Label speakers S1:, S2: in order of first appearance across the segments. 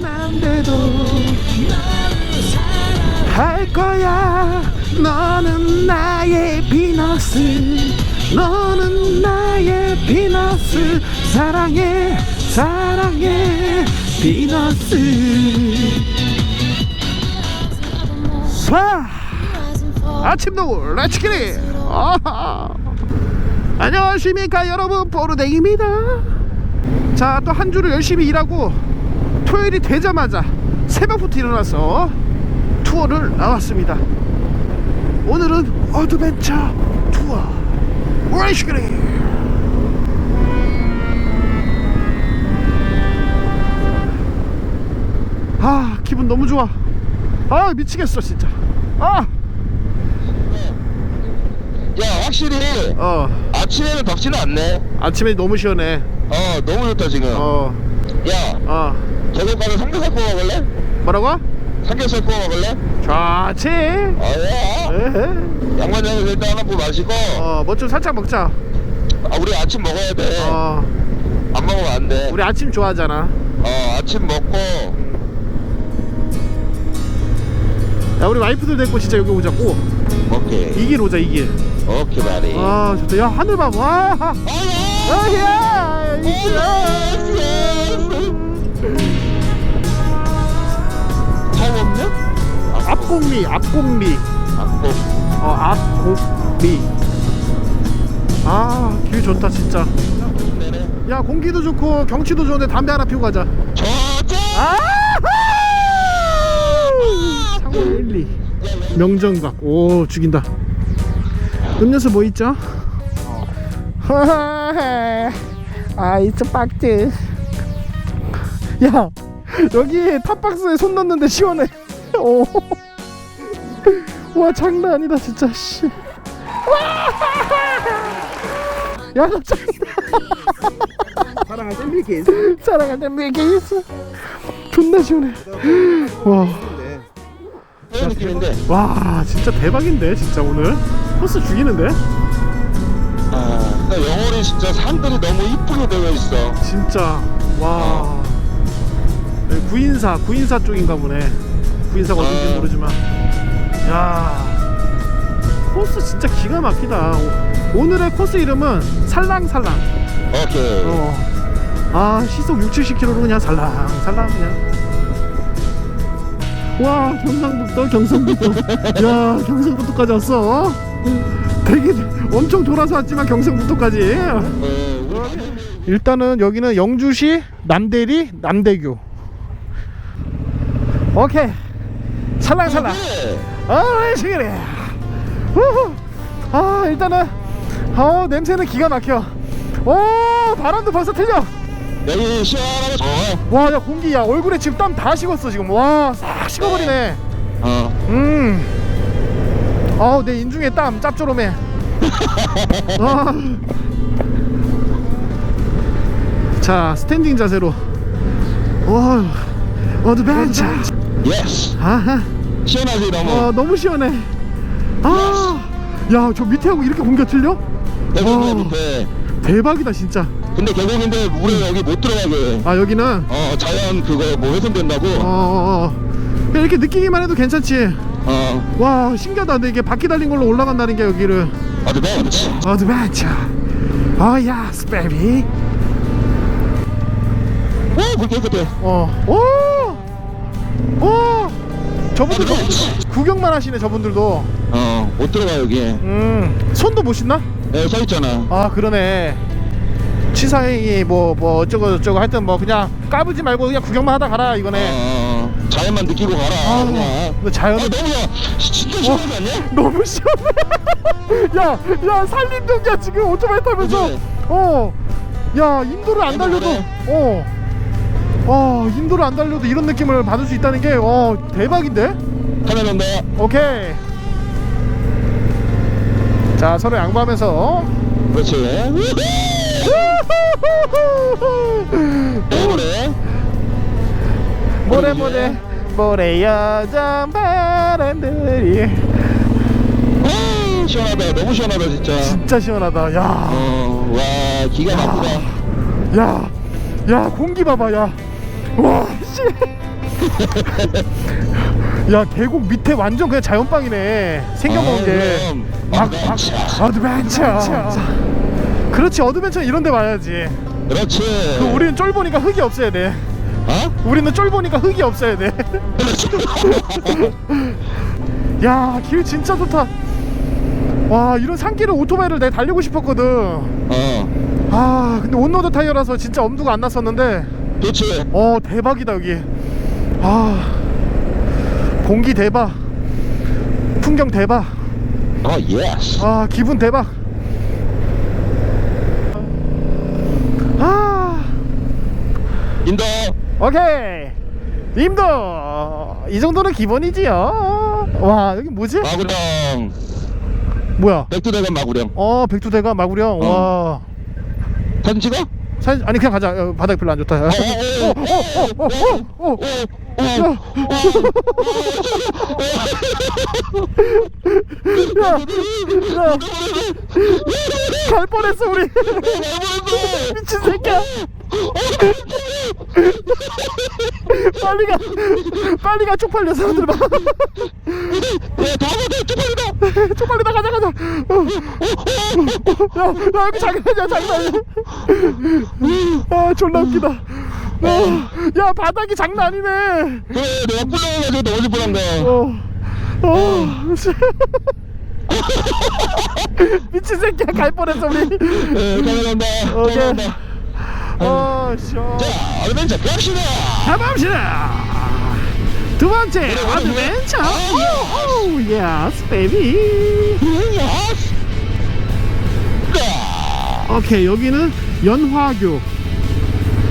S1: 난데도 할 거야. 너는 나의 비너스. 너는 나의 비너스. 사랑해 사랑해 비너스. 쏴 아침 노을 렛츠기릿 안녕하십니까 여러분. 보르댕입니다. 자 또 한 주를 열심히 일하고 토요일이 되자마자 새벽부터 일어나서 투어를 나왔습니다. 오늘은 어드벤처 투어. 렛츠기릿 아 기분 너무 좋아. 아 미치겠어 진짜. 아!
S2: 야 확실히
S1: 어.
S2: 아침에는 덥지는 않네.
S1: 아침에 너무 시원해.
S2: 어 너무 좋다 지금.
S1: 어.
S2: 야.
S1: 어.
S2: 저녁 가서 삼겹살 구워 먹을래?
S1: 뭐라고?
S2: 삼겹살 구워 먹을래?
S1: 좋지 에헤.
S2: 양반장에서 일단 하나 뭐 마시고.
S1: 어, 뭐 좀 살짝 먹자.
S2: 아, 우리 아침 먹어야 돼 안
S1: 어,
S2: 먹으면 안돼.
S1: 우리 아침 좋아하잖아.
S2: 어 아침 먹고.
S1: 야 우리 와이프들 데리고 진짜 여기 오자고.
S2: 오케이.
S1: 이 길 오자 이길.
S2: 오케이 말이.
S1: 아 좋다. 야 하늘 봐봐 와. 아야.
S2: 처음
S1: 앞곡리 앞곡리
S2: 앞고
S1: 어 앞곡리 아 길 좋다 진짜. 야 공기도 좋고 경치도 좋은데 담배 하나 피우고 가자.
S2: 저쪽!
S1: 아 창원 1, 2 명정각. 오 죽인다. 음료수 뭐 있죠? 아 이츠 박스 야 여기 탑박스에 손 넣는데 시원해 오. 와 장난 아니다 진짜 씨. 야너 짱이다
S3: 사랑할 때 이렇게 있어.
S1: 사랑할 때 몇개 있어. 존나 시원해. 와.
S2: 느낌인데.
S1: 와 진짜 대박인데 진짜 오늘? 코스 죽이는데?
S2: 아 영월이 진짜 산들이 너무 이쁘게 되어 있어.
S1: 진짜. 와. 여기 구인사 구인사 쪽인가 보네 구인사가 어딘지
S2: 아.
S1: 모르지만. 야. 코스 진짜 기가 막히다. 오, 오늘의 코스 이름은 살랑살랑.
S2: 오케이.
S1: 어. 아 시속 6, 70km로 그냥 살랑살랑 그냥. 와 경상북도 경상북도. 야 경상북도까지 왔어. 되게 엄청 돌아서 왔지만 경상북도까지.
S2: 어, 우리
S1: 일단은 여기는 영주시 남대리 남대교. 오케이 살랑살랑
S2: 네.
S1: 아 시그래 우후. 아 일단은 어 냄새는 기가 막혀. 오 바람도 벌써 틀려.
S2: 여기 시원하고 좋아
S1: 와야 공기 야 얼굴에 지금 땀 다 식었어 지금. 와 싹 식어버리네.
S2: 어.
S1: 음. 아우 내 인중에 땀 짭조름해. 아. 자 스탠딩 자세로. 와 어드벤처.
S2: 예스
S1: 아하
S2: 시원하지 너무?
S1: 와 너무 시원해. 아야 저 밑에하고 이렇게 공기가 틀려? 어.
S2: 밑에?
S1: 대박이다 진짜.
S2: 근데 계곡인데 물에 여기 못 들어가게
S1: 아 여기는
S2: 어 자연 그거 뭐 훼손된다고?
S1: 어, 어, 어. 그냥 이렇게 느끼기만 해도 괜찮지.
S2: 어.
S1: 와 신기하다. 근데 이게 바퀴 달린 걸로 올라간다는 게 여기를.
S2: 그렇지
S1: 어드벤처. 어 야 스 베이비
S2: 오물 깨끗해
S1: 어오! 오! 저분들도 구경만 하시네 저분들도.
S2: 어 못 들어가 여기.
S1: 음 손도 못 씻나?
S2: 여기 서 있잖아.
S1: 아 그러네. 치사행이 뭐뭐 어쩌고 저쩌고 하여튼 뭐 그냥 까부지 말고 그냥 구경만 하다 가라 이거네.
S2: 어 자연만 느끼고 가라
S1: 아
S2: 그냥.
S1: 근데
S2: 아
S1: 자연은
S2: 너무 좋아 시- 진짜 시원하지 않냐?
S1: 너무 시원해. 야야 산림동이야 지금. 오토바이 타면서.
S2: 그치?
S1: 어야 인도를 안 달려도 어 어, 인도를 안 달려도 이런 느낌을 받을 수 있다는 게 어, 대박인데?
S2: 카메라 온다
S1: 오케이. 자, 서로 양보하면서.
S2: 그렇지. 그래?
S1: 모래 모래? 모래 여전 바람들이.
S2: 아, 시원하다. 너무 시원하다 진짜.
S1: 진짜 시원하다. 야,
S2: 어와 기가 막히다.
S1: 야, 야, 공기 봐봐, 야. 와, 씨. 야 계곡 밑에 완전 그냥 자연빵이네. 생겨먹은
S2: 아,
S1: 게.
S2: 어드벤처.
S1: 그렇지 어드벤처 이런 데 와야지.
S2: 그렇지.
S1: 그 우리는 쫄 보니까 흙이 없어야 돼.
S2: 어?
S1: 우리는 쫄 보니까 흙이 없어야 돼야 길 진짜 좋다. 와 이런 산길을 오토바이를 내가 달리고 싶었거든.
S2: 어.
S1: 아 근데 온로드 타이어라서 진짜 엄두가 안 났었는데
S2: 좋지.
S1: 어 대박이다 여기. 아 공기 대박. 풍경 대박.
S2: 어 예스
S1: 아 기분 대박. 아.
S2: 인도.
S1: 오케이. 님도. 이 정도는 기본이지요. 와 여기 뭐지?
S2: 마구령.
S1: 뭐야?
S2: 백두대간 마구령.
S1: 어 백두대가 마구령.
S2: 어.
S1: 와.
S2: 사진 찍어?
S1: 사진 아니 그냥 가자 어, 바닥이 별로 안 좋다 어, 어, 어, 어, 어, 어. 야, 야, 야, 갈 뻔했어 우리 미친 새끼야 빨리 가 빨리 가 쪽팔려 사람들 봐
S2: 야 다음에 쪽팔리 다
S1: 쪽팔리다 가자 가자 어. 야, 야 여기 장난이야 장난이야 아 졸라 웃기다 어, 야 바닥이 장난 아니네
S2: 그래 내가 꿀렁해가지고 넘어질 뻔한 거야
S1: 어, 어, 씨. 미친 새끼야 갈 뻔했어 우리
S2: 네 감사합니다
S1: 오케이.
S2: 감사합니다
S1: 어, 쇼.
S2: 자 어드벤처 갑시다
S1: 가봅시다. 두 번째 어드벤처. 오, 예스, 베이비.
S2: 예스 자
S1: 오케이, 여기는 연화교.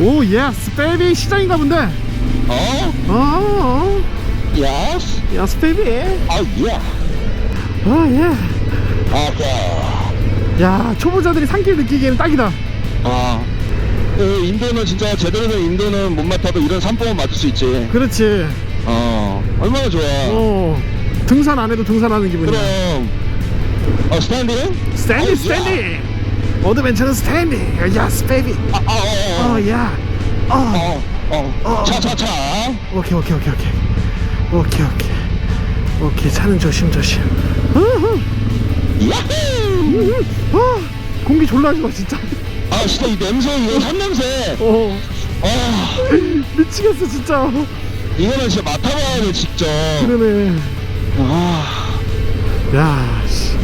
S1: 오, 예스, 베이비 시장인가 본데.
S2: 어?
S1: 어,
S2: 예스
S1: 예스, 베이비.
S2: 아예
S1: 어, 예.
S2: 오케이
S1: 야, 초보자들이 산길 느끼기에는 딱이다.
S2: 아그 인도는 진짜 제대로 된 인도는 못 맡아도 이런 산봉은 맡을 수 있지
S1: 그렇지.
S2: 어 얼마나 좋아
S1: 어, 등산 안 해도 등산하는 기분이야.
S2: 그럼 어 스탠딩?
S1: 스탠디,
S2: 어,
S1: 스탠디. 어드벤처는 스탠디. 예스, 베이비.
S2: 아, 아, 어,
S1: 어,
S2: 어,
S1: 야. 어.
S2: 어, 어,
S1: 어.
S2: 차, 차, 차.
S1: 오케이 오케이 오케이 오케이 오케이 오케이 오케이 차는 조심 조심 으흐,
S2: 야호!
S1: 아, 공기 졸라 좋아 진짜
S2: 아, 진짜 이 냄새, 이거 산 냄새.
S1: 어
S2: 아,
S1: 미치겠어 진짜
S2: 이거는 진짜 맡아봐야 돼, 직접.
S1: 그러네
S2: 아,
S1: 야 씨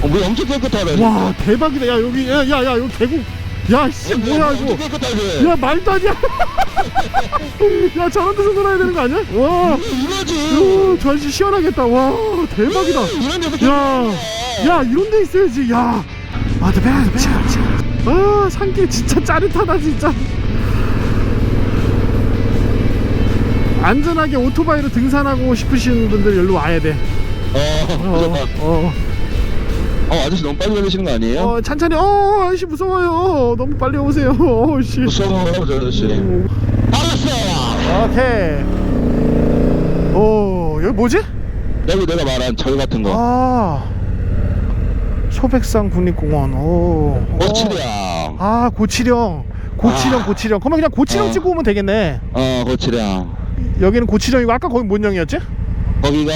S2: 어, 물 엄청 깨끗하네.
S1: 와 대박이다 야 여기 야 야 야 여기 계곡 야씨
S2: 어,
S1: 뭐야
S2: 엄청
S1: 이거
S2: 깨끗하지?
S1: 야 말도 아니야 야 저런 데서 놀아야 되는 거 아니야 와
S2: 이거지.
S1: 저 아저씨 시원하겠다 와 대박이다
S2: 이런 데서
S1: 야,
S2: 깨끗해.
S1: 야 이런 데 있어야지. 야, 아, 대 아, 산길 진짜 짜릿하다 진짜. 안전하게 오토바이로 등산하고 싶으신 분들 여기로 와야 돼.
S2: 어,
S1: 어. 어,
S2: 어, 아저씨 너무 빨리 걸리시는 거 아니에요?
S1: 어, 천천히. 어, 아저씨 무서워요. 너무 빨리 오세요. 어, 씨.
S2: 무서워요, 저 아저씨. 알았어!
S1: 오케이. 오, 여기 뭐지?
S2: 여기 내가 말한 절 같은 거.
S1: 아, 소백산 국립공원. 오, 오.
S2: 고치량.
S1: 아 고치령 고치령
S2: 아.
S1: 고치령 그러면 그냥 고치령
S2: 어.
S1: 찍고 오면 되겠네
S2: 어, 고치량.
S1: 여기는 고치령이고 아까 거기 뭔 영이었지?
S2: 거기가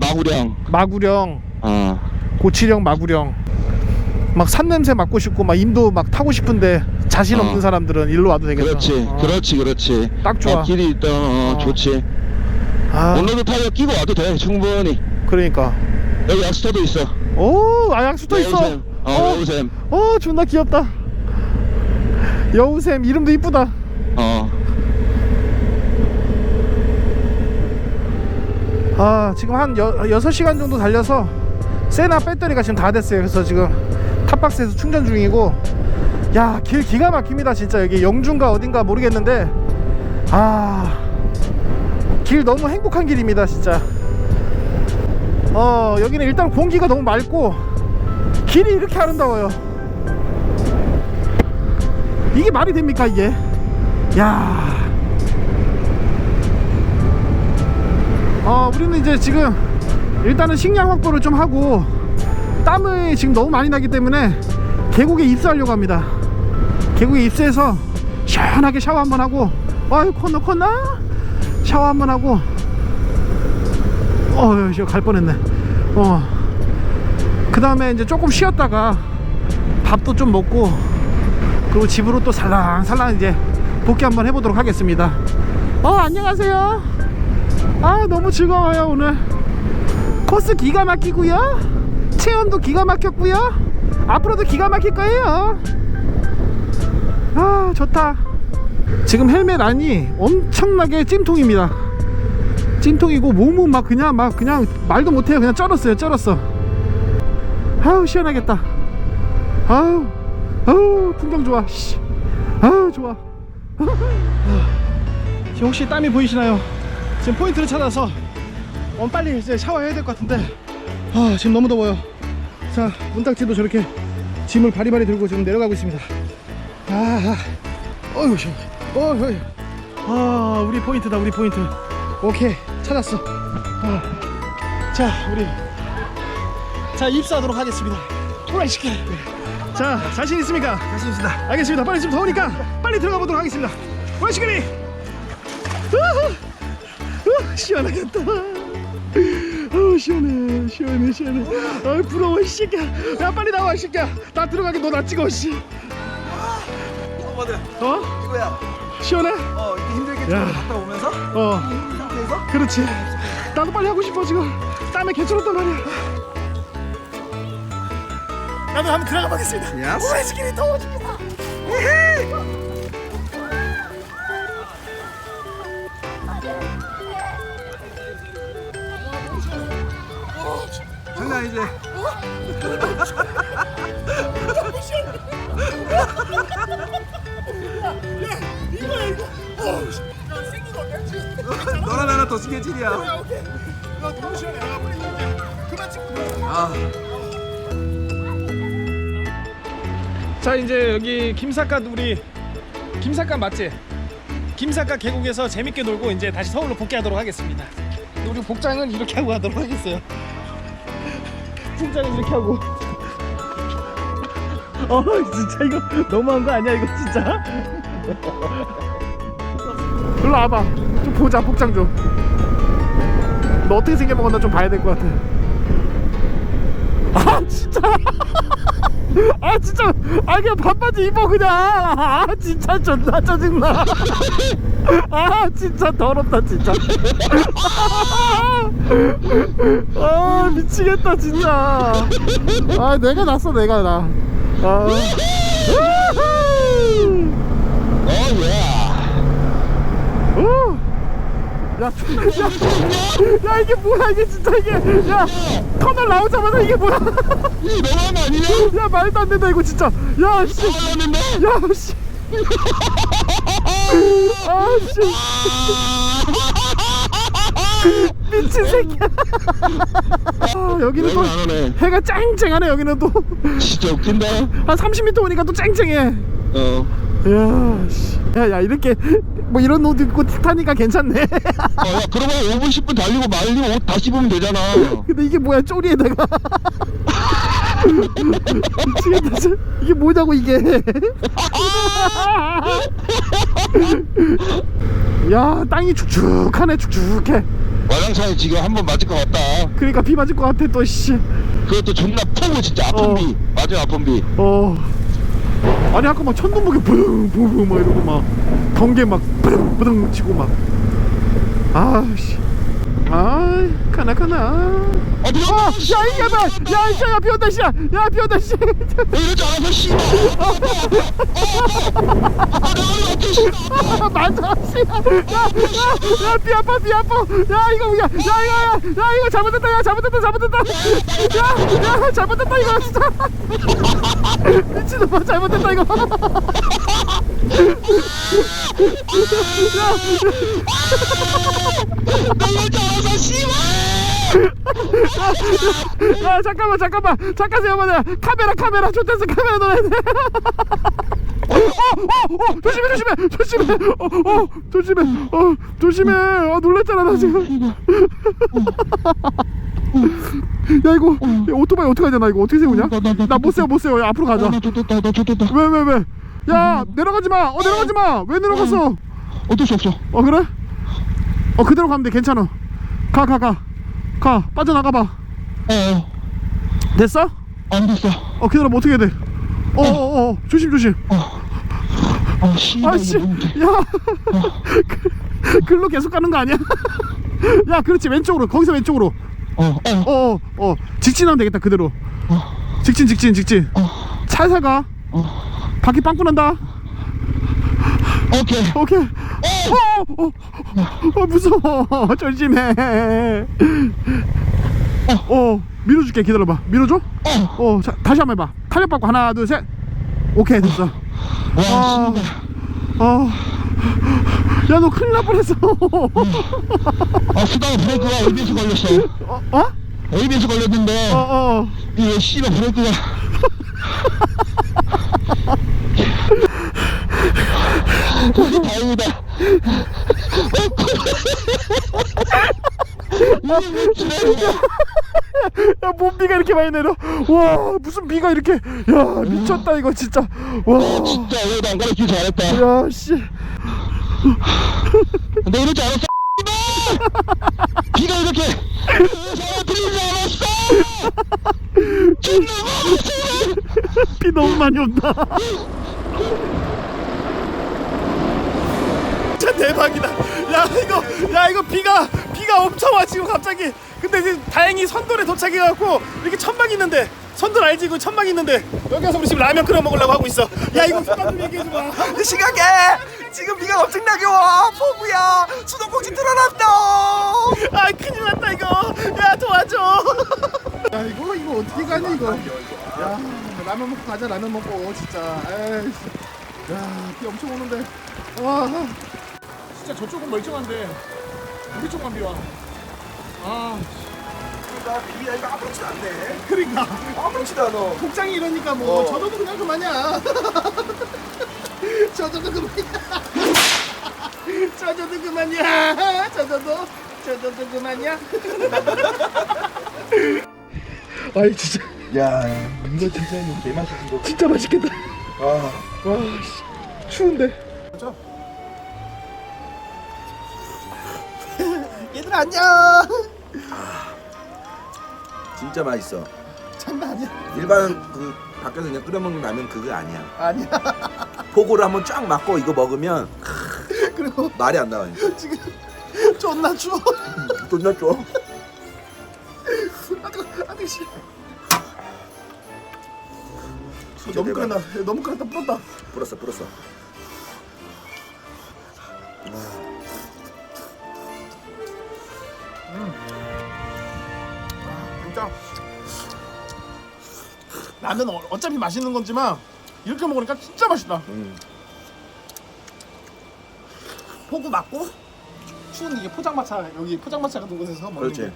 S2: 마구령.
S1: 마구령
S2: 어.
S1: 고치령 마구령 막 산냄새 맡고 싶고 막 인도 막 타고 싶은데 자신
S2: 어.
S1: 없는 사람들은 일로 와도 되겠다
S2: 그렇지,
S1: 어.
S2: 그렇지, 그렇지.
S1: 딱 좋아.
S2: 어, 길이 일단 어,
S1: 어.
S2: 좋지.
S1: 아
S2: 온로드 타이어 끼고 와도 돼, 충분히.
S1: 그러니까
S2: 여기 약수터도 있어.
S1: 오 아 약수도 있어
S2: 여우샘. 어, 여우샘.
S1: 어 존나 귀엽다 여우샘 이름도 이쁘다
S2: 어.
S1: 아 지금 한 여, 6시간 정도 달려서 세나 배터리가 지금 다 됐어요. 그래서 지금 탑박스에서 충전 중이고. 야 길 기가 막힙니다 진짜. 여기 영준가 어딘가 모르겠는데. 아 길 너무 행복한 길입니다 진짜. 어 여기는 일단 공기가 너무 맑고 길이 이렇게 아름다워요. 이게 말이 됩니까 이게? 야 어, 우리는 이제 지금 일단은 식량 확보를 좀 하고 땀이 지금 너무 많이 나기 때문에 계곡에 입수하려고 합니다. 계곡에 입수해서 시원하게 샤워 한번 하고 아유 코너 코너 샤워 한번 하고. 어휴 갈 뻔했네. 어그 다음에 이제 조금 쉬었다가 밥도 좀 먹고 그리고 집으로 또 살랑살랑 이제 복귀 한번 해보도록 하겠습니다. 어 안녕하세요 아 너무 즐거워요 오늘. 코스 기가 막히고요. 체온도 기가 막혔고요. 앞으로도 기가 막힐 거예요. 아 좋다. 지금 헬멧 안이 엄청나게 찜통입니다. 찜통이고 몸은 막 그냥 막 그냥 말도 못해요. 그냥 쩔었어요 쩔었어. 아우 시원하겠다. 아우 아우 풍경 좋아. 씨. 아우 좋아. 지금 혹시 땀이 보이시나요? 지금 포인트를 찾아서 어, 빨리 이제 샤워해야 될 것 같은데. 아 지금 너무 더워요. 자 문딱지도 저렇게 짐을 바리바리 들고 지금 내려가고 있습니다. 아, 아. 어휴 어휴 아 우리 포인트다 우리 포인트. 오케이 찾았어. 아, 자 우리. 자 입사하도록 하겠습니다. 오라이시키 자 자신 있습니까? 자신 있습니다. 알겠습니다. 빨리 좀 더우니까 빨리 들어가 보도록 하겠습니다. 오라이시키니 시원하겠다 어 시원해 시원해 시원해. 아 부러워 이 새끼야. 야 빨리 나와 이 새끼야. 나 들어가게 너 나 찍어 씨.
S3: 어머들
S1: 어?
S3: 이거야.
S1: 시원해?
S3: 어 이렇게 힘들게
S1: 야.
S3: 좀 갔다 오면서?
S1: 어.
S3: 이 상태에서?
S1: 그렇지. 나도 빨리 하고 싶어 지금. 땀에 개쩔었단 말이야. 나도 한번 들어가 보겠습니다.
S3: 야스.
S1: 오래시키니 더워 죽겠다
S3: 장난 아니지 너랑 나랑 더 스케줄이야
S1: 너무 시원해 아, 빨리 이제 그만 찍고 아자 이제 여기 김삿갓 우리 김삿갓 맞지? 김삿갓 계곡에서 재밌게 놀고 이제 다시 서울로 복귀하도록 하겠습니다. 우리 복장은 이렇게 하고 가도록 하겠어요. 복장은 이렇게 하고. 어 진짜 이거 너무한 거 아니야 이거 진짜? 일로 와봐. 좀 보자 복장 좀. 너 어떻게 생겨먹었나 좀 봐야 될 것 같아. 아 진짜. 아 진짜. 아 그냥 반바지 입어 그냥. 아 진짜 존나 짜증나. 아 진짜 더럽다 진짜. 아 미치겠다 진짜. 아 내가 났어 내가 나. 아.
S2: 어예.
S1: 오! 야, 야, 야, 이게 뭐야, 이게 진짜 이게, 야, 터널 나오자마자 이게 뭐야,
S2: 이거 너무한 거 아니냐?
S1: 야, 말도 안 된다, 이거 진짜, 야, 씨, 야, 씨, 아, 씨. 미친 새끼야. 아, 여기는 또
S2: 안 오네?
S1: 해가 쨍쨍하네 여기는 또. 한
S2: 진짜 웃긴다.
S1: 30m 오니까 또 쨍쨍해.
S2: 어
S1: 야, 씨. 야, 야 이렇게 뭐 이런 옷 입고 타니까 괜찮네.
S2: 어, 야, 그러면 5분 10분 달리고 말리고 옷 다시 입으면 되잖아
S1: 근데 이게 뭐야 쪼리에다가. 미치겠다 진짜. 이게 뭐냐고 이게. 야 땅이 축축하네 축축해.
S2: 와장창이 지금 한 번 맞을 것 같다
S1: 그러니까 비 맞을 것 같아 또 씨.
S2: 그것도 존나 푸고 진짜 아픈
S1: 어.
S2: 비 맞아 아픈 비
S1: 어. 아니 아까 막 천둥번개 부릉 부릉 막 이러고 막 번개 막 부릉 부릉 치고 막. 아씨 아 가나 가나
S2: 어, 비
S1: 어, 야 이게 뭐야 야 이게 야 비온다 씨야 야 비온다 씨
S2: 이러지 않아서 씨. 아, 내가 이거 어떻게 씨.
S1: 맞아 씨 야 야 야 비 아파 비 아파 야 이거 뭐야 야 이거 야, 야 이거 잘못됐다 야 잘못됐다 잘못됐다 야 야 잘못됐다 이거 진짜 미친놈아 잘못됐다 이거
S2: 씨.
S1: 야 잠깐만 잠깐만 잠깐 세워봐 카메라 카메라 좋댔어 카메라 넣어야 돼 어어어 어, 조심해 조심해 조심해 어 어 조심해 어 조심해 아 놀랬잖아 나 지금 야 이거 야, 오토바이 어떻게 하냐 나 이거 어떻게 세우냐 나 못 세워 못 세워 야, 앞으로 가자 왜 왜 왜 야 내려가지 마. 어 내려가지 마. 왜 내려갔어?
S2: 어쩔 수 없어.
S1: 어 그래? 어 그대로 가면 돼. 괜찮아. 가 가 가. 가 빠져나가 봐.
S2: 어, 어.
S1: 됐어?
S2: 안 됐어.
S1: 어뭐 어떻게 해야 돼? 어어어 어, 조심 조심.
S2: 아, 씨.
S1: 아씨 야 그- 글로 계속 가는 거 아니야? 야 그렇지 왼쪽으로 거기서 왼쪽으로.
S2: 어, 어,
S1: 어어 어, 직진하면 되겠다 그대로. 직진 직진 직진. 살살 가. 바퀴 빵꾸 난다.
S2: 오케이.
S1: 오케이. 어, 어, 어, 무서워. 조심해. 어, 밀어줄게. 기다려봐. 밀어줘?
S2: 어,
S1: 어, 자, 다시 한번 해봐. 탄력 받고 하나, 둘, 셋. 오케이, 됐어.
S2: 와,
S1: 아,
S2: 씨.
S1: 어. 야, 너 큰일 날 뻔했어.
S2: 아, 수다가 브레이크가 ABS 걸렸어.
S1: 어, 어?
S2: ABS 걸렸는데,
S1: 어, 어.
S2: 이게 씨발 브레이크가. 그래도 다행이다. 이게 왜 지나냐?
S1: 야, 뭔 비가 이렇게 많이 내려. 와, 무슨 비가 이렇게. 야, 미쳤다, 이거 진짜. 와.
S2: 진짜 오해도 안 가르치기 잘했다.
S1: 야, 씨.
S2: 너 이럴 줄 알았어. 비가 이렇게 사람 들리지 않았어. 존나 많았어.
S1: 비 너무 많이 온다. 진짜 대박이다. 야 이거 야 이거 비가 비가 엄청 와 지금 갑자기. 근데 이제 다행히 선돌에 도착해갖고 이렇게 천막 있는데 선돌 알지 이거 천막 있는데 여기 와서 우리 지금 라면 끓여 먹으려고 하고 있어. 야 이거 소감 좀 얘기해 줘봐.
S3: 심각해 지금 비가 엄청나게 와 포부야 수도꼭지 틀어놨다
S1: 아 큰일 났다 이거. 야 도와줘. 야 이거 이거 어떻게 가니 이거. 야 라면 먹고 가자 라면 먹고 진짜. 에이. 야비 엄청 오는데. 와. 진짜 저쪽은 멀쩡한데 우리 쪽만 비 와.
S3: 아나 비가 이거 아무렇지도 않네
S1: 그러니까
S3: 아무렇지도 않아
S1: 복장이 이러니까 뭐
S3: 어.
S1: 저도 그냥 그만이야. 저도 그만이야. 저도 그만이야. 저도 저도 그만이야. 아이 진짜
S3: 야 이거 진짜 이거 개맛있는 거
S1: 진짜 맛있겠다.
S3: 아.
S1: 와 씨, 추운데. 안녕.
S3: 진짜 맛있어
S1: 장난 아니야.
S3: 일반 그 밖에서 그냥 끓여 먹는 라면 그거 아니야
S1: 아니야.
S3: 포고를 한번 쫙 맞고 이거 먹으면
S1: 그리고
S3: 말이 안 나와 이제.
S1: 지금 존나 추워.
S3: 존나 좋아
S1: 아까 아까 씨.
S3: 진짜
S1: 너무
S3: 대박.
S1: 끓었다. 너무 끓었다. 불었다.
S3: 불었어 불었어
S1: 진 라면 어- 어차피 맛있는 건지만 이렇게 먹으니까 진짜 맛있다.
S3: 음.
S1: 포구 맞고 추운 이게 포장마차 여기 포장마차 같은 곳에서 먹는
S3: 그렇지
S1: 게.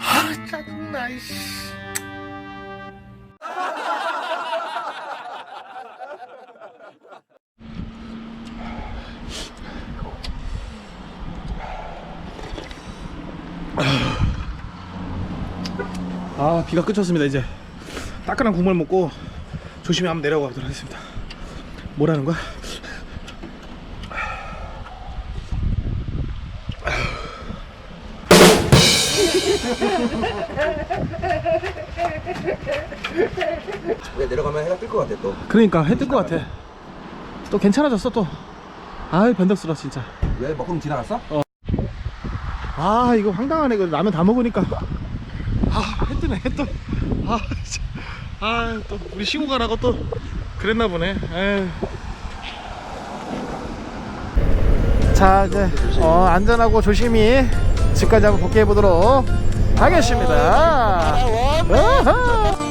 S1: 아 짜증나 이씨. 비가 그쳤습니다 이제. 따끈한 국물 먹고 조심히 한번 내려가 보도록 하겠습니다. 뭐라는 거야?
S3: 왜 내려가면 해가 뜰 것 같아 또.
S1: 그러니까 해 뜰 것 같아. 또 괜찮아졌어 또. 아이 변덕스러워 진짜.
S3: 왜 먹금 지나갔어?
S1: 아 이거 황당하네. 이거 라면 다 먹으니까 아해 뜨네 해떠 아또 우리 시고 가라고 또 그랬나 보네 에휴. 자 이제 어, 안전하고 조심히 집까지 한번 복귀해 보도록 하겠습니다. 어허.